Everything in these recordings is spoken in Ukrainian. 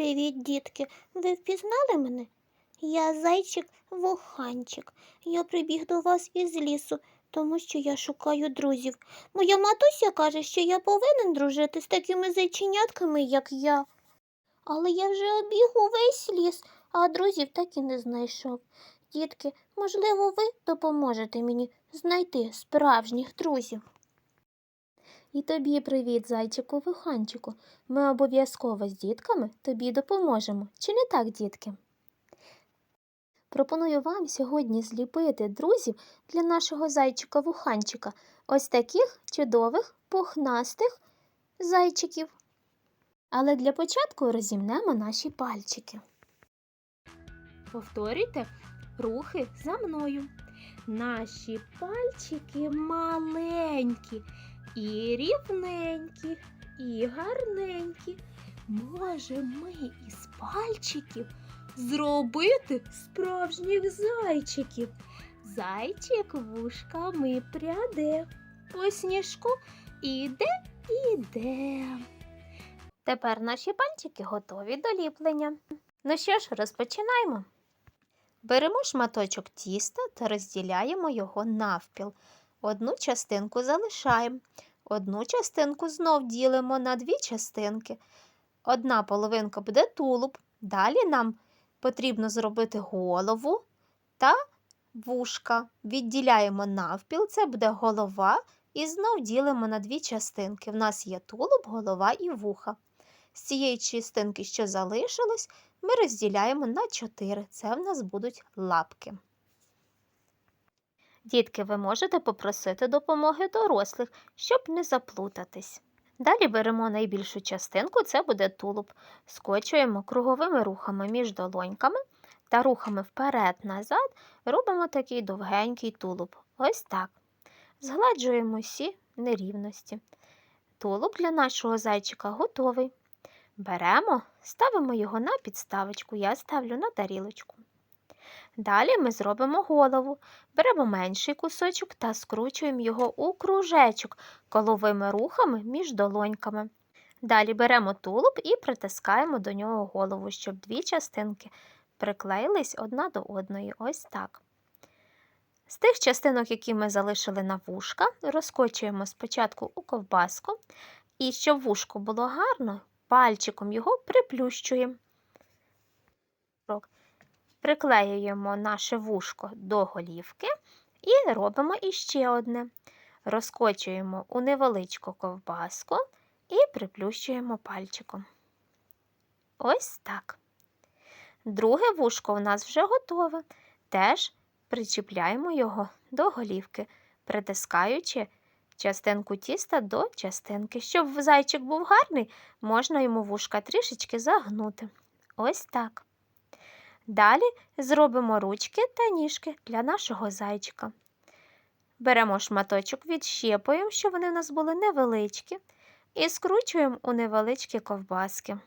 Привіт, дітки. Ви впізнали мене? Я зайчик вуханчик. Я прибіг до вас із лісу, тому що я шукаю друзів. Моя матуся каже, що я повинен дружити з такими зайченятками, як я. Але я вже обіг увесь ліс, а друзів так і не знайшов. Дітки, можливо, ви допоможете мені знайти справжніх друзів. І тобі привіт, зайчику виханчику. Ми обов'язково з дітками тобі допоможемо. Чи не так, дітки? Пропоную вам сьогодні зліпити друзів для нашого зайчика вуханчика. Ось таких чудових, пухнастих зайчиків. Але для початку розімнемо наші пальчики. Повторюйте рухи за мною. Наші пальчики маленькі і рівненькі, і гарненькі. Може, ми із пальчиків зробити справжніх зайчиків. Зайчик вушками пряде, по сніжку іде, іде. Тепер наші пальчики готові до ліплення. Ну що ж, розпочинаємо. Беремо шматочок тіста та розділяємо його навпіл. Одну частинку залишаємо, одну частинку знов ділимо на дві частинки. Одна половинка буде тулуб. Далі нам потрібно зробити голову та вушка. Відділяємо навпіл, це буде голова, і знов ділимо на дві частинки. В нас є тулуб, голова і вуха. З цієї частинки, що залишилось, ми розділяємо на чотири. Це в нас будуть лапки. Дітки, ви можете попросити допомоги дорослих, щоб не заплутатись. Далі беремо найбільшу частинку, це буде тулуб. Скочуємо круговими рухами між долоньками та рухами вперед-назад робимо такий довгенький тулуб. Ось так. Згладжуємо всі нерівності. Тулуб для нашого зайчика готовий. Беремо, ставимо його на підставочку, я ставлю на тарілочку. Далі ми зробимо голову. Беремо менший кусочок та скручуємо його у кружечок коловими рухами між долоньками. Далі беремо тулуб і притискаємо до нього голову, щоб дві частинки приклеїлись одна до одної. Ось так. З тих частинок, які ми залишили на вушка, розкочуємо спочатку у ковбаску, і щоб вушко було гарно, пальчиком його приплющуємо. Приклеюємо наше вушко до голівки і робимо іще одне. Розкочуємо у невеличку ковбаску і приплющуємо пальчиком. Ось так. Друге вушко у нас вже готове. Теж причіпляємо його до голівки, притискаючи частинку тіста до частинки. Щоб зайчик був гарний, можна йому вушка трішечки загнути. Ось так. Далі зробимо ручки та ніжки для нашого зайчика. Беремо шматочок, відщепуємо, щоб вони в нас були невеличкі, і скручуємо у невеличкі ковбаски.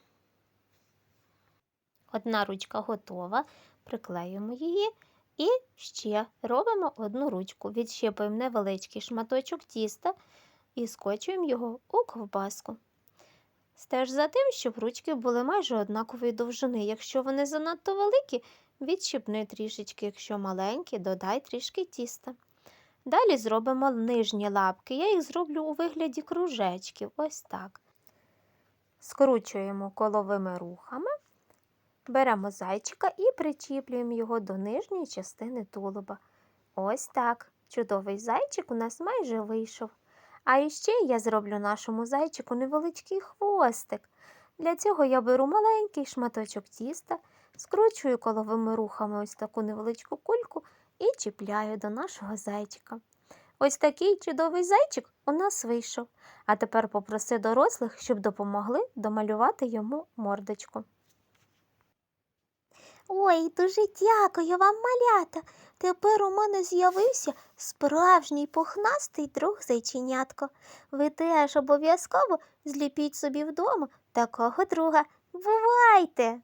Одна ручка готова, приклеюємо її і ще робимо одну ручку. Відщепуємо невеличкий шматочок тіста і скочуємо його у ковбаску. Стеж за тим, щоб ручки були майже однакової довжини. Якщо вони занадто великі, відщипни трішечки, якщо маленькі, додай трішки тіста. Далі зробимо нижні лапки. Я їх зроблю у вигляді кружечків. Ось так. Скручуємо коловими рухами, беремо зайчика і причіплюємо його до нижньої частини тулуба. Ось так. Чудовий зайчик у нас майже вийшов. А іще я зроблю нашому зайчику невеличкий хвостик. Для цього я беру маленький шматочок тіста, скручую коловими рухами ось таку невеличку кульку і чіпляю до нашого зайчика. Ось такий чудовий зайчик у нас вийшов. А тепер попроси дорослих, щоб допомогли домалювати йому мордочку. Ой, дуже дякую вам, малята. Тепер у мене з'явився справжній пухнастий друг зайченятко. Ви теж обов'язково зліпіть собі вдома такого друга. Бувайте!